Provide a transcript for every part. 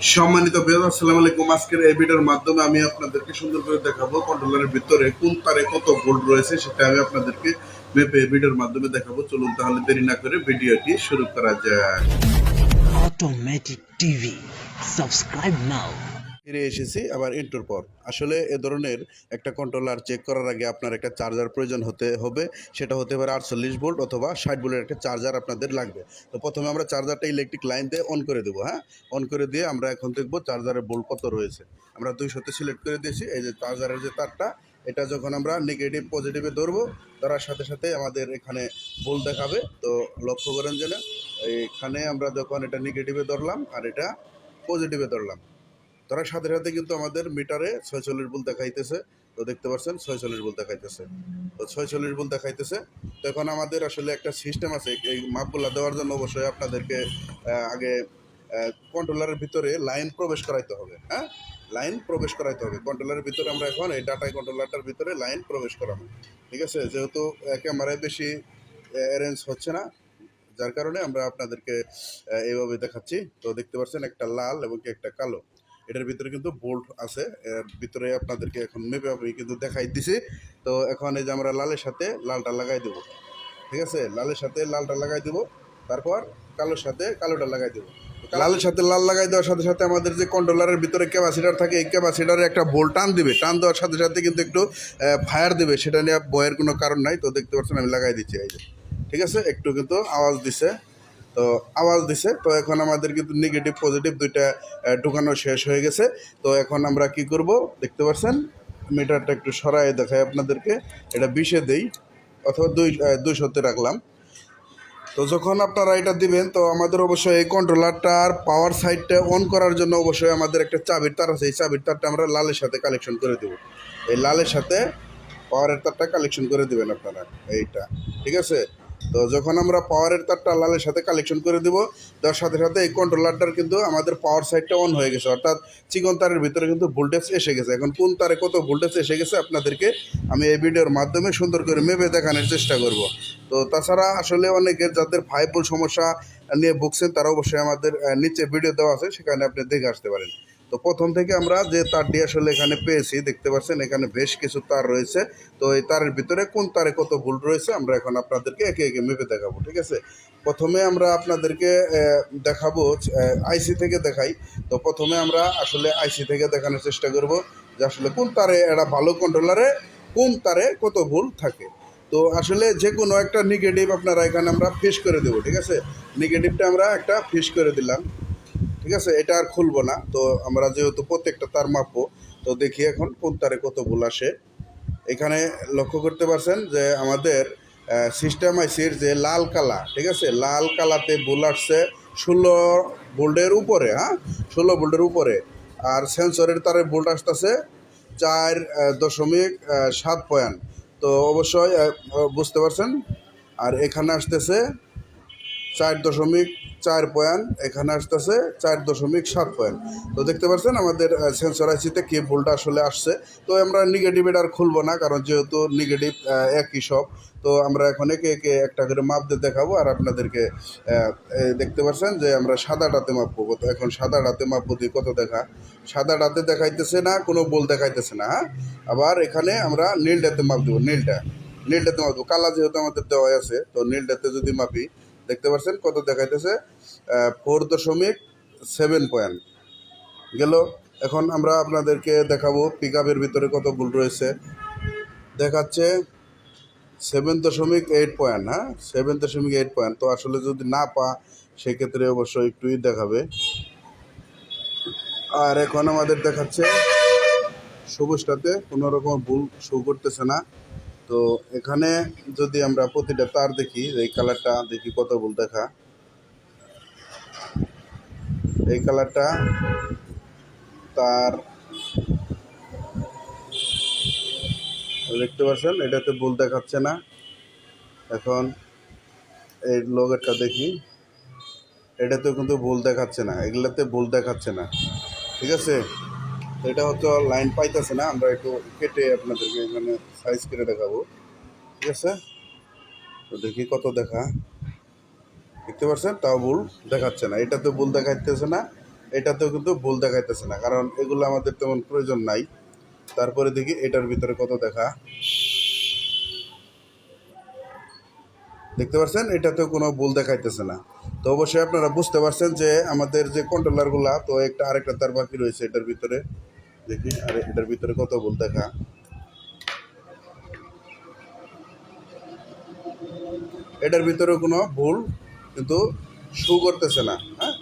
সম্মানিত বিয়াদ আসসালাম আলাইকুম। আজকের এই ভিডিওর মাধ্যমে আমি আপনাদেরকে সুন্দর করে দেখাবো কন্ট্রোলারের ভিতরে কোন তারে কত গোল্ড রয়েছে, সেটা আমি আপনাদেরকে মেপে ভিডিওর মাধ্যমে দেখাবো। চলুন তাহলে দেরি না করে ভিডিওটি শুরু করা যায় অটোমেটিক টিভি সাবস্ক্রাইব now. ফিরে এসেছি আবার ইন্টোর পর। আসলে এ ধরনের একটা কন্ট্রোলার চেক করার আগে আপনার একটা চার্জার প্রয়োজন হতে হবে। সেটা হতে পারে আটচল্লিশ ভোল্ট অথবা ষাট ভোল্টের একটা চার্জার আপনাদের লাগবে। তো প্রথমে আমরা চার্জারটা ইলেকট্রিক লাইন দিয়ে অন করে দেবো হ্যাঁ? অন করে দিয়ে আমরা এখন দেখব চার্জারের বোল্ট কত রয়েছে। আমরা দুইশোতে সিলেক্ট করে দিয়েছি। এই যে চার্জারের যে তারটা, এটা যখন আমরা নেগেটিভ পজিটিভে ধরবো, ধরার সাথে সাথে আমাদের এখানে ভোল্ট দেখাবে। তো লক্ষ্য করেন যে এখানে আমরা যখন এটা নেগেটিভে ধরলাম আর এটা পজিটিভে ধরলাম ধরার সাথে সাথে কিন্তু আমাদের মিটারে ছয় ছয়চল্লিশ বুল দেখাইতেছে। তো দেখতে পাচ্ছেন, ছয়চল্লিশ বুল দেখাইতেছে। তো ছয় ছয়চল্লিশ বুল দেখাইতেছে। তো এখন আমাদের আসলে একটা সিস্টেম আছে, এই মাপগুলা দেওয়ার জন্য অবশ্যই আপনাদেরকে আগে কন্ট্রোলারের ভিতরে লাইন প্রবেশ করাইতে হবে হ্যাঁ? লাইন প্রবেশ করাইতে হবে। কন্ট্রোলারের ভিতরে আমরা এখন এই ডাটা কন্ট্রোলারটার ভিতরে লাইন প্রবেশ করাবো। ঠিক আছে? যেহেতু ক্যামেরায় বেশি অ্যারেঞ্জ হচ্ছে না, যার কারণে আমরা আপনাদেরকে এইভাবে দেখাচ্ছি। তো দেখতে পাচ্ছেন একটা লাল এবং একটা কালো। এটার ভিতরে কিন্তু বোল্ট আছে। এর ভিতরে আপনাদেরকে এখন মেপে আমি কিন্তু দেখাই দিছি। তো এখন এই যে আমরা লালের সাথে লালটা লাগাই দেবো। ঠিক আছে? লালের সাথে লালটা লাগাই দেবো। তারপর কালোর সাথে কালোটা লাগাই দেবো। লালের সাথে লাল লাগাই দেওয়ার সাথে সাথে আমাদের যে কন্ট্রোলারের ভিতরে ক্যাপাসিটার থাকে, এই ক্যাপাসিটারে একটা বোল্ট টান দিবে। টান দেওয়ার সাথে সাথে কিন্তু একটু ফায়ার দেবে। সেটা নিয়ে বয়ের কোনো কারণ নাই। তো দেখতে পাচ্ছেন আমি লাগাই দিচ্ছি, এই যে। ঠিক আছে? একটু কিন্তু আওয়াজ দিছে। তো আওয়াজ দিছে। তো এখন আমাদের কিন্তু নেগেটিভ পজিটিভ দুইটা ঢুকানো শেষ হয়ে গেছে। তো এখন আমরা কি করব? দেখতে পাচ্ছেন মিটারটা একটু সরাই দেখাই আপনাদেরকে। এটা বিশে দেই, অথবা দুই দুইশোতে রাখলাম। তো যখন আপনারা এটা দিবেন, তো আমাদের অবশ্যই এই কন্ট্রোলারটার পাওয়ার সাইডটা অন করার জন্য অবশ্যই আমাদের একটা চাবির তার আছে। এই চাবির তারটা আমরা লালের সাথে কালেকশন করে দেবো। এই লালের সাথে পাওয়ারের তারটা কালেকশন করে দেবেন আপনারা। এইটা, ঠিক আছে? তো যখন আমরা পাওয়ারের তারটা লালের সাথে কালেকশন করে দেবো, তার সাথে সাথে এই কন্ট্রোলারটার কিন্তু আমাদের পাওয়ার সাইডটা অন হয়ে গেছে। অর্থাৎ চিকন তারের ভিতরে কিন্তু ভোল্টেজ এসে গেছে। এখন কোন তারে কত ভোল্টেজ এসে গেছে আপনাদেরকে আমি এই ভিডিওর মাধ্যমে সুন্দর করে মেপে দেখানোর চেষ্টা করব। তো তাছাড়া আসলে অনেকে যাদের ফাইভ সমস্যা নিয়ে ভুগছেন, তারা অবশ্যই আমাদের নিচে ভিডিও দেওয়া আছে, সেখানে আপনি দেখে আসতে পারেন। তো প্রথম থেকে আমরা যে তারটি আসলে এখানে পেয়েছি, দেখতে পাচ্ছেন এখানে বেশ কিছু তার রয়েছে। তো এই তারের ভিতরে কোন তারে কত ভুল রয়েছে আমরা এখন আপনাদেরকে একে একে মেপে দেখাবো, ঠিক আছে? প্রথমে আমরা আপনাদেরকে দেখাবো আইসি থেকে দেখাই। তো প্রথমে আমরা আসলে আইসি থেকে দেখানোর চেষ্টা করব যে আসলে কোন তারে একটা ভালো কন্ট্রোলারে কোন তারে কত ভুল থাকে। তো আসলে যে কোনো একটা নেগেটিভ আপনারা এখানে আমরা ফিস করে দেবো, ঠিক আছে? নেগেটিভটা আমরা একটা ফিস করে দিলাম। ঠিক আছে? এটা আর খুলবো না। তো আমরা যেহেতু প্রত্যেকটা তার মাপবো, তো দেখি এখন কোন তারে কত ভুল আসে। এখানে লক্ষ্য করতে পারছেন যে আমাদের সিস্টেম আইসির যে লাল কালা ঠিক আছে? লাল কালাতে ভুল আসছে ষোলো ভোল্টের উপরে হ্যাঁ? ষোলো ভোল্টের উপরে। আর সেন্সরের তারে ভোল্ট আসতেছে চার দশমিক সাত পয়েন্ট তো অবশ্যই বুঝতে পারছেন? আর এখানে আসতেছে চার দশমিক চার পয়েন্ট এখানে আসতেছে, চার দশমিক সাত পয়েন্ট। তো দেখতে পাচ্ছেন আমাদের সেন্সর আইসিতে কি ভুলটা আসলে আসছে। তো আমরা নেগেটিভ এটা আর খুলবো না, কারণ যেহেতু নেগেটিভ একই সব, তো আমরা এখন একে একে একটা করে মাপ দিয়ে দেখাবো আর আপনাদেরকে দেখতে পাচ্ছেন যে আমরা সাদাটাতে মাপবো কত এখন সাদাটাতে মাপবো দিয়ে কত দেখা? সাদাটাতে দেখাইতেছে না, কোনো বল দেখাইতেছে না হ্যাঁ? আবার এখানে আমরা নীলটাতে মাপ দেবো, নীলটা। নীলটাতে মাপ দেবো। কালা যেহেতু আমাদের দেওয়া আছে, তো নীলটাতে যদি মাপি দেখতে পাচ্ছেন কত দেখাইতেছে? ফোর দশমিক সেভেন পয়েন্ট গেল, এখন আমরা আপনাদেরকে দেখাবো পিক ভিতরে কত ভুল রয়েছে। দেখাচ্ছে সেভেন দশমিক এইট পয়েন্ট হ্যাঁ? সেভেন দশমিক এইট পয়েন্ট তো আসলে যদি না পা, সেক্ষেত্রে অবশ্যই একটুই দেখাবে। আর এখন আমাদের দেখাচ্ছে সবুজটাতে কোনো রকম ভুল শো করতেছে না। তো এখানে যদি আমরা প্রতিটা তার দেখি এই কালারটা দেখি কত ভুল দেখা। এই কালারটা তার দেখতে পাচ্ছেন, এটাতে ভুল দেখাচ্ছে না। এখন এই লোগেরটা দেখি, এটাতেও কিন্তু ভুল দেখাচ্ছে না, এগুলাতে ভুল দেখাচ্ছে না। ঠিক আছে? তো এটা হচ্ছে লাইন পাইতেছে না, আমরা একটু কেটে আপনাদেরকে এখানে সাইজ করে দেখাবো। ঠিক আছে? তো দেখি কত দেখা। দেখতে পাচ্ছেন? তাও ভুল দেখাচ্ছে না। এটা তো ভুল দেখাইতেছে না, এটাতেও কিন্তু ভুল দেখাইতেছে না। কারণ এগুলো আমাদের তেমন প্রয়োজন নাই। তারপরে দেখি এটার ভিতরে কত দেখা। দেখতে পাচ্ছেন এটাতেও কোনো ভুল দেখাইতেছে না। তো অবশ্যই আপনারা বুঝতে পারছেন যে আমাদের যে কন্ট্রোলারগুলা, তো একটা আরেকটা তার বাকি রয়েছে এটার ভিতরে। দেখি, আর এটার ভিতরে কত ভুল দেখা। এটার ভিতরে কোনো ভুল কিন্তু শু করতেছে না হ্যাঁ?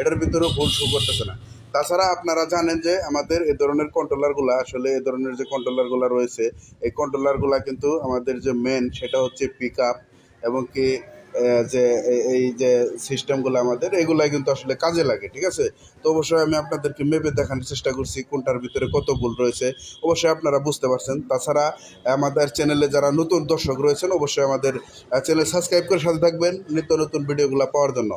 এটার ভিতরেও ভুল শু করতেছে না। তাছাড়া আপনারা জানেন যে আমাদের এ ধরনের কন্ট্রোলারগুলো, আসলে এ ধরনের যে কন্ট্রোলারগুলো রয়েছে, এই কন্ট্রোলারগুলো কিন্তু আমাদের যে মেন সেটা হচ্ছে পিক আপ এবং কি যে এই যে সিস্টেমগুলো আমাদের, এগুলাই কিন্তু আসলে কাজে লাগে, ঠিক আছে? তো অবশ্যই আমি আপনাদেরকে মেপে দেখানোর চেষ্টা করছি কোনটার ভিতরে কত ভুল রয়েছে। অবশ্যই আপনারা বুঝতে পারছেন। তাছাড়া আমাদের চ্যানেলে যারা নতুন দর্শক রয়েছেন, অবশ্যই আমাদের চ্যানেল সাবস্ক্রাইব করে সাথে থাকবেন। নিত্য নতুন ভিডিওগুলো পাওয়ার জন্য।